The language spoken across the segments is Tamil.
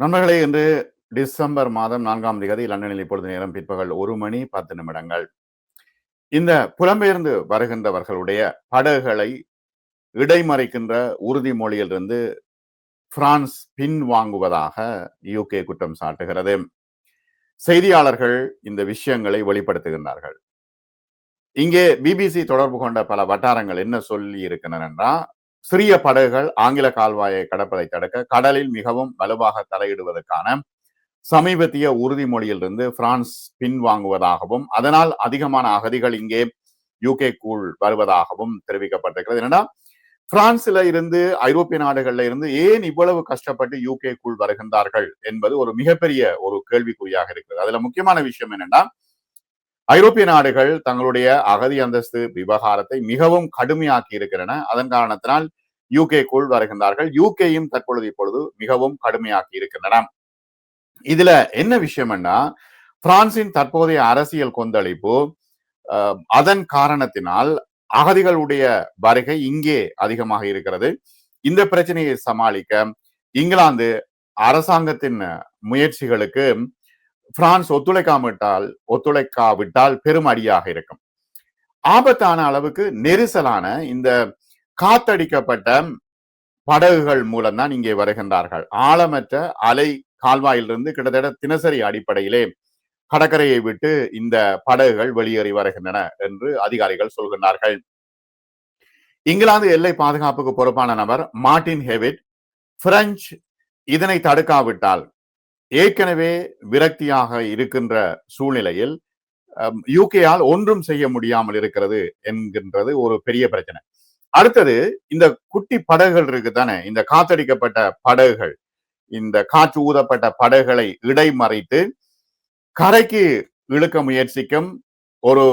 நண்பர்களே இன்று டிசம்பர் மாதம் நான்காம் தேதி லண்டனில் இப்பொழுது நேரம் பிற்பகல் ஒரு மணி பத்து நிமிடங்கள். இந்த புலம்பெயர்ந்து வருகின்றவர்களுடைய படகுகளை இடைமறைக்கின்ற உறுதிமொழியிலிருந்து பிரான்ஸ் பின்வாங்குவதாக யூகே குற்றம் சாட்டுகிறது. செய்தியாளர்கள் இந்த விஷயங்களை வெளிப்படுத்துகின்றார்கள். இங்கே பிபிசி தொடர்பு கொண்ட பல வட்டாரங்கள் என்ன சொல்லி இருக்கின்றன சிறிய படகுகள் ஆங்கில கால்வாயை கடப்பதை தடுக்க கடலில் மிகவும் வலுவாக தலையிடுவதற்கான சமீபத்திய உறுதிமொழியிலிருந்து பிரான்ஸ் பின்வாங்குவதாகவும் அதனால் அதிகமான அகதிகள் இங்கே யூகே கூழ் வருவதாகவும் தெரிவிக்கப்பட்டிருக்கிறது. என்னன்னா பிரான்ஸ்ல இருந்து ஐரோப்பிய நாடுகள்ல இருந்து ஏன் இவ்வளவு கஷ்டப்பட்டு யூகே கூழ் வருகின்றார்கள் என்பது ஒரு மிகப்பெரிய ஒரு கேள்விக்குறியாக இருக்கிறது. அதுல முக்கியமான விஷயம் என்னன்னா ஐரோப்பிய நாடுகள் தங்களுடைய அகதி அந்தஸ்து விவகாரத்தை மிகவும் கடுமையாக்கி இருக்கிறன. அதன் காரணத்தினால் யூகேக்குள் வருகின்றார்கள். யூகேயும் தற்பொழுது இப்பொழுது மிகவும் கடுமையாக்கி இருக்கின்றன. இதுல என்ன விஷயம்னா பிரான்சின் தற்போதைய அரசியல் கொந்தளிப்பு அதன் காரணத்தினால் அகதிகளுடைய வருகை இங்கே அதிகமாக இருக்கிறது. இந்த பிரச்சனையை சமாளிக்க இங்கிலாந்து அரசாங்கத்தின் முயற்சிகளுக்கு பிரான்ஸ் ஒத்துழைக்காமட்டால் ஒத்துழைக்காவிட்டால் பெரும் அடியாக இருக்கும். ஆபத்தான அளவுக்கு நெரிசலான இந்த காத்தடிக்கப்பட்ட படகுகள் மூலம் தான் இங்கே வருகின்றார்கள். ஆழமற்ற அலை கால்வாயிலிருந்து கிட்டத்தட்ட தினசரி அடிப்படையிலே கடற்கரையை விட்டு இந்த படகுகள் வெளியேறி வருகின்றன என்று அதிகாரிகள் சொல்கின்றார்கள். இங்கிலாந்து எல்லை பாதுகாப்புக்கு பொறுப்பான நபர் மார்டின் ஹெவிட் பிரெஞ்சு இதனை தடுக்காவிட்டால் ஏற்கனவே விரக்தியாக இருக்கின்ற சூழ்நிலையில் யூகேயால் ஒன்றும் செய்ய முடியாமல் இருக்கிறது என்கின்றது ஒரு பெரிய பிரச்சனை. அடுத்தது இந்த குட்டி படகுகள் இருக்கு தானே இந்த காத்தடிக்கப்பட்ட படகுகள் இந்த காற்று ஊதப்பட்ட படகுகளை இடைமறைத்து கரைக்கு இழுக்க முயற்சிக்கும் ஒரு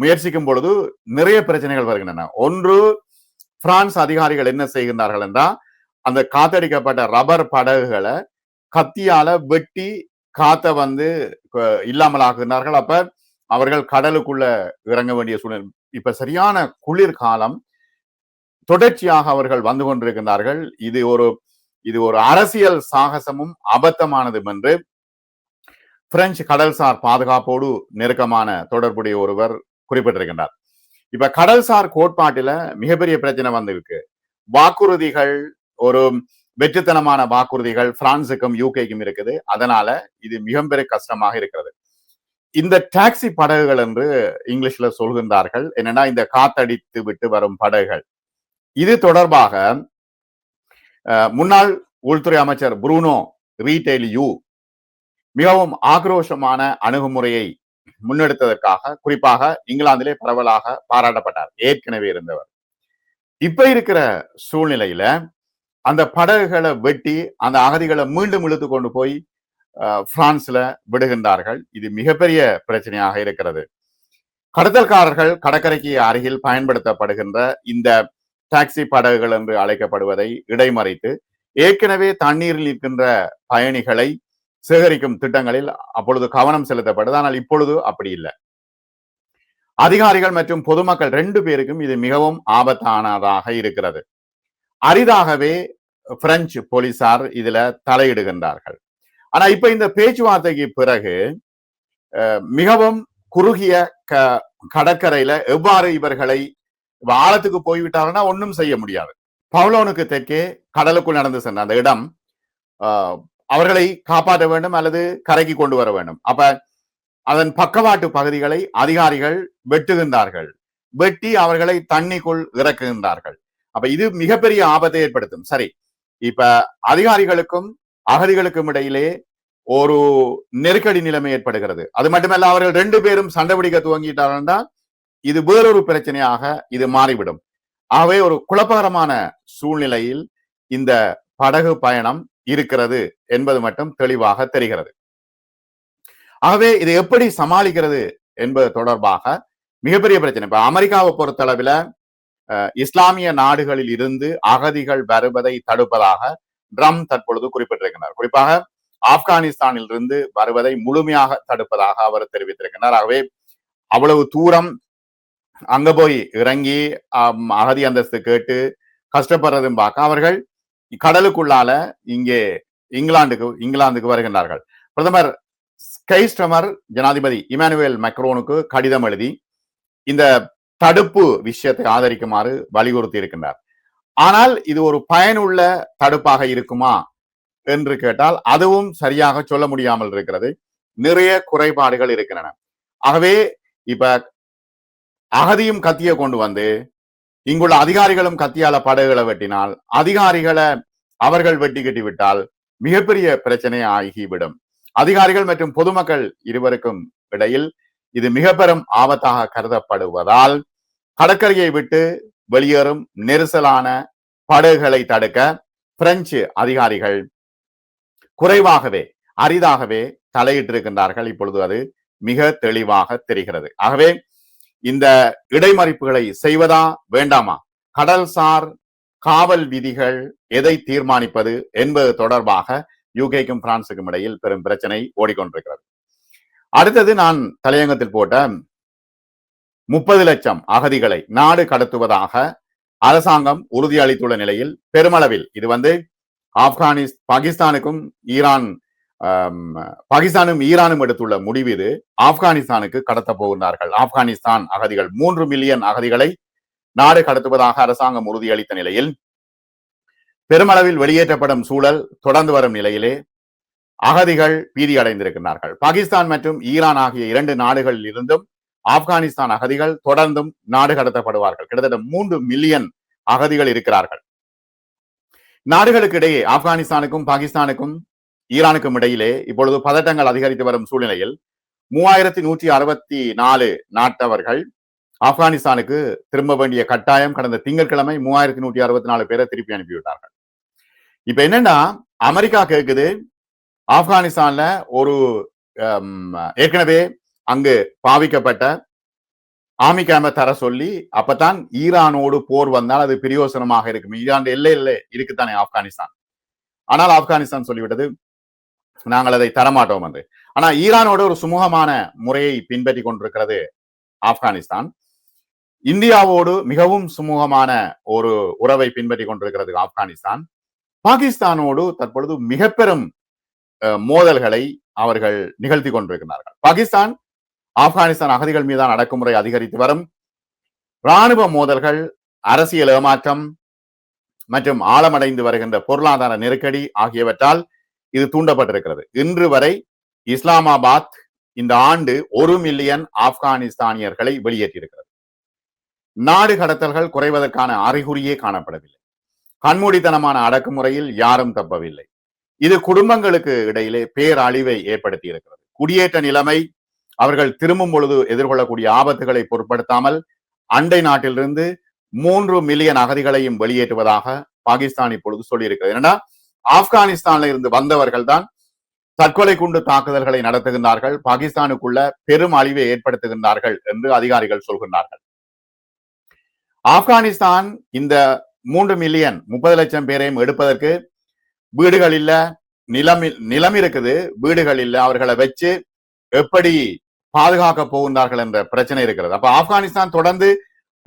முயற்சிக்கும் பொழுது நிறைய பிரச்சனைகள் வருகின்றன. ஒன்று பிரான்ஸ் அதிகாரிகள் என்ன செய்கின்றார்கள் என்றால் அந்த காத்தடிக்கப்பட்ட ரப்பர் படகுகளை கத்தியால வெட்டி காத்த வந்து இல்லாமல் ஆகுகிறார்கள் அப்ப அவர்கள் கடலுக்குள்ள இறங்க வேண்டிய சூழ்நிலை. இப்ப சரியான குளிர் காலம் தொடர்ச்சியாக அவர்கள் வந்து கொண்டிருக்கின்றார்கள். இது ஒரு இது ஒரு அரசியல் சாகசமும் அபத்தமானதும் என்று பிரெஞ்சு கடல்சார் பாதுகாப்போடு நெருக்கமான தொடர்புடைய ஒருவர் குறிப்பிட்டிருக்கின்றார். இப்ப கடல்சார் கோட்பாட்டில மிகப்பெரிய பிரச்சனை வந்திருக்கு. வாக்குறுதிகள் ஒரு வெற்றித்தனமான வாக்குறுதிகள் பிரான்சுக்கும் யூகேக்கும் இருக்குது. அதனால இது மிகப்பெரிய கஷ்டமாக இருக்கிறது. இந்த டாக்ஸி படகுகள் என்று இங்கிலீஷ்ல சொல்கின்றார்கள். என்னன்னா இந்த காத்தடித்து விட்டு வரும் படகுகள். இது தொடர்பாக முன்னாள் உள்துறை அமைச்சர் புரூனோ ரீடெயில் யூ மிகவும் ஆக்ரோஷமான அணுகுமுறையை முன்னெடுத்ததற்காக குறிப்பாக இங்கிலாந்திலே பரவலாக பாராட்டப்பட்டார். ஏற்கனவே இருந்தவர். இப்ப இருக்கிற சூழ்நிலையில அந்த படகுகளை வெட்டி அந்த அகதிகளை மீண்டும் இழுத்து கொண்டு போய் பிரான்ஸ்ல விடுகின்றார்கள். இது மிகப்பெரிய பிரச்சனையாக இருக்கிறது. கடத்தல்காரர்கள் கடற்கரைக்கு அருகில் பயன்படுத்தப்படுகின்ற இந்த டாக்ஸி படகுகள் என்று அழைக்கப்படுவதை இடைமறைத்து ஏற்கனவே தண்ணீரில் இருக்கின்ற பயணிகளை சேகரிக்கும் திட்டங்களில் அப்பொழுது கவனம் செலுத்தப்படுது ஆனால் இப்பொழுது அப்படி இல்லை. அதிகாரிகள் மற்றும் பொதுமக்கள் ரெண்டு பேருக்கும் இது மிகவும் ஆபத்தானதாக இருக்கிறது. அரிதாகவே பிரெஞ்சு போலீசார் இதுல தலையிடுகின்றார்கள். ஆனா இப்ப இந்த பேச்சுவார்த்தைக்கு பிறகு மிகவும் குறுகிய க கடற்கரையில எவ்வாறு இவர்களை ஆழத்துக்கு போய்விட்டாங்கன்னா ஒன்றும் செய்ய முடியாது. பவுலோனுக்கு தெற்கே கடலுக்குள் நடந்து சென்ற அந்த இடம் அவர்களை காப்பாற்ற வேண்டும் அல்லது கரைக்கு கொண்டு வர வேண்டும். அப்ப அதன் பக்கவாட்டு பகுதிகளை அதிகாரிகள் வெட்டுகின்றார்கள். வெட்டி அவர்களை தண்ணிக்குள் இறக்குகின்றார்கள். அப்ப இது மிகப்பெரிய ஆபத்தை ஏற்படுத்தும். சரி இப்ப அதிகாரிகளுக்கும் அகதிகளுக்கும் இடையிலே ஒரு நெருக்கடி நிலைமை ஏற்படுகிறது. அது மட்டுமல்ல அவர்கள் ரெண்டு பேரும் சண்டை பிடிக்க துவங்கிட்டாங்கன்னா இது வேறொரு பிரச்சனையாக இது மாறிவிடும். ஆகவே ஒரு குழப்பகரமான சூழ்நிலையில் இந்த படகு பயணம் இருக்கிறது என்பது மட்டும் தெளிவாக தெரிகிறது. ஆகவே இதை எப்படி சமாளிக்கிறது என்பது தொடர்பாக மிகப்பெரிய பிரச்சனை. இப்ப அமெரிக்காவை பொறுத்தளவில் இஸ்லாமிய நாடுகளில் இருந்து அகதிகள் வருவதை தடுப்பதாக ட்ரம் தற்பொழுது குறிப்பிட்டிருக்கிறார். குறிப்பாக ஆப்கானிஸ்தானில் இருந்து வருவதை முழுமையாக தடுப்பதாக அவர் தெரிவித்திருக்கிறார். ஆகவே அவ்வளவு தூரம் அங்க போய் இறங்கி அகதி அந்தஸ்து கேட்டு கஷ்டப்படுறதும் பார்க்க அவர்கள் கடலுக்குள்ளால இங்கே இங்கிலாந்துக்கு இங்கிலாந்துக்கு வருகின்றார்கள். பிரதமர் ஸ்கைஸ்டமர் ஜனாதிபதி இமானுவேல் மெக்ரோனுக்கு கடிதம் எழுதி இந்த தடுப்பு விஷயத்தை ஆதரிக்குமாறு வலியுறுத்தி இருக்கின்றார். ஆனால் இது ஒரு பயனுள்ள தடுப்பாக இருக்குமா என்று கேட்டால் அதுவும் சரியாக சொல்ல முடியாமல் இருக்கிறது. நிறைய குறைபாடுகள் இருக்கின்றன. ஆகவே இப்ப அகதியும் கத்திய கொண்டு வந்து இங்குள்ள அதிகாரிகளும் கத்தியால படகுகளை வெட்டினால் அதிகாரிகளை அவர்கள் வெட்டி கட்டி விட்டால் மிகப்பெரிய பிரச்சனை ஆகிவிடும். அதிகாரிகள் மற்றும் பொதுமக்கள் இருவருக்கும் இடையில் இது மிக பெரும் ஆபத்தாக கருதப்படுவதால் கடற்கரையை விட்டு வெளியேறும் நெரிசலான படகுகளை தடுக்க பிரெஞ்சு அதிகாரிகள் குறைவாகவே அரிதாகவே தலையிட்டிருக்கின்றார்கள். இப்பொழுது அது மிக தெளிவாக தெரிகிறது. ஆகவே இந்த இடைமறிப்புகளை செய்வதா வேண்டாமா? கடல்சார் காவல் விதிகள் எதை தீர்மானிப்பது என்பது தொடர்பாக யூகேக்கும் பிரான்சுக்கும் இடையில் பெரும் பிரச்சனை ஓடிக்கொண்டிருக்கிறது. அடுத்தது நான் தலையங்கத்தில் போட்ட முப்பது லட்சம் அகதிகளை நாடு கடத்துவதாக அரசாங்கம் உறுதியளித்துள்ள நிலையில் பெருமளவில் இது வந்து ஆப்கானிஸ் பாகிஸ்தானுக்கும் ஈரான் பாகிஸ்தானும் ஈரானும் எடுத்துள்ள முடிவு இது. ஆப்கானிஸ்தானுக்கு கடத்த போகின்றார்கள். ஆப்கானிஸ்தான் அகதிகள் மூன்று மில்லியன் அகதிகளை நாடு கடத்துவதாக அரசாங்கம் உறுதியளித்த நிலையில் பெருமளவில் வெளியேற்றப்படும் சூழல் தொடர்ந்து வரும் நிலையிலே அகதிகள் பீதியடைந்திருக்கிறார்கள் பாகிஸ்தான் மற்றும் ஈரான் ஆகிய இரண்டு நாடுகளில் இருந்தும் ஆப்கானிஸ்தான் அகதிகள் தொடர்ந்தும் நாடு கடத்தப்படுவார்கள். கிட்டத்தட்ட மூன்று மில்லியன் அகதிகள் இருக்கிறார்கள். நாடுகளுக்கு இடையே ஆப்கானிஸ்தானுக்கும் பாகிஸ்தானுக்கும் ஈரானுக்கும் இடையிலே இப்பொழுது பதட்டங்கள் அதிகரித்து வரும் சூழ்நிலையில் மூவாயிரத்தி நூற்றி அறுபத்தி நாலு நாட்டவர்கள் ஆப்கானிஸ்தானுக்கு திரும்ப வேண்டிய கட்டாயம் கடந்த திங்கட்கிழமை மூவாயிரத்தி நூற்றி அறுபத்தி நாலு பேரை திருப்பி அனுப்பிவிட்டார்கள். இப்ப என்னன்னா அமெரிக்கா கேட்குது ஆப்கானிஸ்தான்ல ஒரு ஏற்கனவே அங்கு பாவிக்கப்பட்ட ஆமிக்காம தர சொல்லி அப்பதான் ஈரானோடு போர் வந்தால் அது பிரயோசனமாக இருக்கும். ஈரான் எல்லையில் இருக்குத்தானே ஆப்கானிஸ்தான்? ஆனால் ஆப்கானிஸ்தான் சொல்லிவிட்டது நாங்கள் அதை தரமாட்டோம் என்று. ஆனா ஈரானோட ஒரு சுமூகமான முறையை பின்பற்றி கொண்டிருக்கிறது ஆப்கானிஸ்தான். இந்தியாவோடு மிகவும் சுமூகமான ஒரு உறவை பின்பற்றி கொண்டிருக்கிறது ஆப்கானிஸ்தான். பாகிஸ்தானோடு தற்பொழுது மிக பெரும் மோதல்களை அவர்கள் நிகழ்த்தி கொண்டிருக்கிறார்கள். பாகிஸ்தான் ஆப்கானிஸ்தான் அகதிகள் மீதான அடக்குமுறை அதிகரித்து வரும். ராணுவ மோதல்கள் அரசியல் ஏமாற்றம் மற்றும் ஆழமடைந்து வருகின்ற பொருளாதார நெருக்கடி ஆகியவற்றால் இது தூண்டப்பட்டிருக்கிறது. இன்று வரை இஸ்லாமாபாத் இந்த ஆண்டு ஒரு மில்லியன் ஆப்கானிஸ்தானியர்களை வெளியேற்றியிருக்கிறது. நாடு கடத்தல்கள் குறைவதற்கான அறிகுறியே காணப்படவில்லை. கண்மூடித்தனமான அடக்குமுறையில் யாரும் தப்பவில்லை. இது குடும்பங்களுக்கு இடையிலே பேரழிவை ஏற்படுத்தி இருக்கிறது குடியேற்ற நிலைமை அவர்கள் திரும்பும் பொழுது எதிர்கொள்ளக்கூடிய ஆபத்துகளை பொருட்படுத்தாமல் அண்டை நாட்டிலிருந்து மூன்று மில்லியன் அகதிகளையும் வெளியேற்றுவதாக பாகிஸ்தான் இப்பொழுது சொல்லியிருக்கிறது. ஏன்னா ஆப்கானிஸ்தான்ல இருந்து வந்தவர்கள் தான் தற்கொலை குண்டு தாக்குதல்களை நடத்துகின்றார்கள் பாகிஸ்தானுக்குள்ள பெரும் அழிவை ஏற்படுத்துகின்றார்கள் என்று அதிகாரிகள் சொல்கின்றார்கள். ஆப்கானிஸ்தான் இந்த மூன்று மில்லியன் முப்பது லட்சம் பேரையும் எடுப்பதற்கு வீடுகள் இல்ல நிலம் நிலம் இருக்குது வீடுகள் இல்ல அவர்களை வச்சு எப்படி பாதுகாக்க போகின்றார்கள் என்ற பிரச்சனை இருக்கிறது. அப்ப ஆப்கானிஸ்தான் தொடர்ந்து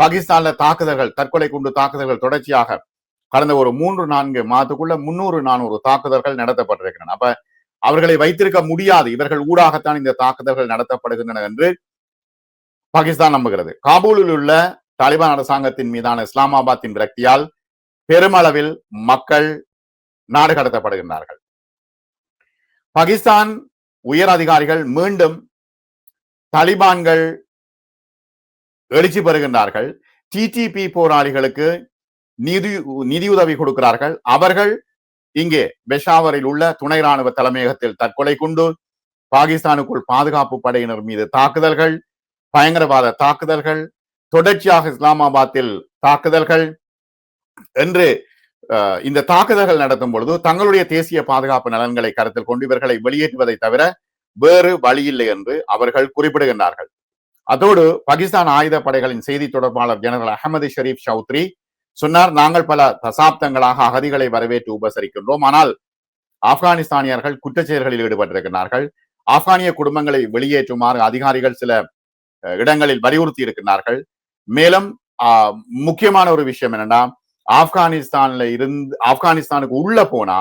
பாகிஸ்தான்ல தாக்குதல்கள் தற்கொலை குண்டு தாக்குதல்கள் தொடர்ச்சியாக கடந்த ஒரு மூன்று நான்கு மாதத்துக்குள்ள முன்னூறு நானூறு தாக்குதல்கள் நடத்தப்பட்டிருக்கின்றன. அப்ப அவர்களை வைத்திருக்க முடியாது. இவர்கள் ஊடாகத்தான் இந்த தாக்குதல்கள் நடத்தப்படுகின்றன என்று பாகிஸ்தான் நம்புகிறது. காபூலில் உள்ள தாலிபான் அரசாங்கத்தின் மீதான இஸ்லாமாபாத்தின் விரக்தியால் பெருமளவில் மக்கள் நாடு கடத்தப்படுகின்றார்கள். பாகிஸ்தான் உயர் அதிகாரிகள் மீண்டும் தலிபான்கள் எழுச்சி பெறுகின்றார்கள் டிடிபி போராளிகளுக்கு நிதி நிதியுதவி கொடுக்கிறார்கள். அவர்கள் இங்கே பெஷாவரில் உள்ள துணை ராணுவ தலைமையகத்தில் தற்கொலை கொண்டு பாகிஸ்தானுக்குள் பாதுகாப்பு படையினர் மீது தாக்குதல்கள் பயங்கரவாத தாக்குதல்கள் தொடர்ச்சியாக இஸ்லாமாபாத்தில் தாக்குதல்கள் என்று இந்த தாக்குதல்கள் நடத்தும் பொழுது தங்களுடைய தேசிய பாதுகாப்பு நலன்களை கருத்தில் கொண்டு இவர்களை வெளியேற்றுவதை தவிர வேறு வழியில்லை என்று அவர்கள் குறிப்பிடுகின்றார்கள். அதோடு பாகிஸ்தான் ஆயுத படைகளின் செய்தி தொடர்பாளர் ஜெனரல் அகமது ஷரீப் சௌத்ரி சொன்னார் நாங்கள் பல தசாப்தங்களாக அகதிகளை வரவேற்று உபசரிக்கின்றோம். ஆனால் ஆப்கானிஸ்தானியர்கள் குற்றச்செயல்களில் ஈடுபட்டிருக்கிறார்கள் ஆப்கானிய குடும்பங்களை வெளியேற்றுமாறு அதிகாரிகள் சில இடங்களில் வலியுறுத்தி இருக்கிறார்கள் மேலும் முக்கியமான ஒரு விஷயம் என்னன்னா ஆப்கானிஸ்தான்ல இருந்து ஆப்கானிஸ்தானுக்கு உள்ள போனா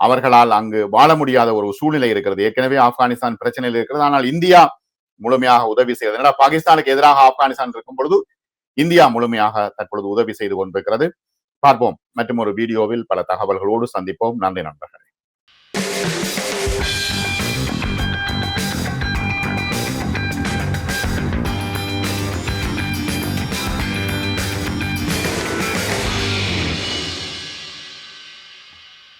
அவர்களால் அங்கு வாழ முடியாத ஒரு சூழ்நிலை இருக்கிறது. ஏற்கனவே ஆப்கானிஸ்தான் பிரச்சனையில் இருக்கிறது. ஆனால் இந்தியா முழுமையாக உதவி செய்கிறது ஏன்னா பாகிஸ்தானுக்கு எதிராக ஆப்கானிஸ்தான் இருக்கும் பொழுது இந்தியா முழுமையாக தற்பொழுது உதவி செய்து கொண்டிருக்கிறது. பார்ப்போம். மற்றும் ஒரு வீடியோவில் பல தகவல்களோடு சந்திப்போம். நன்றி நண்பர்கள்.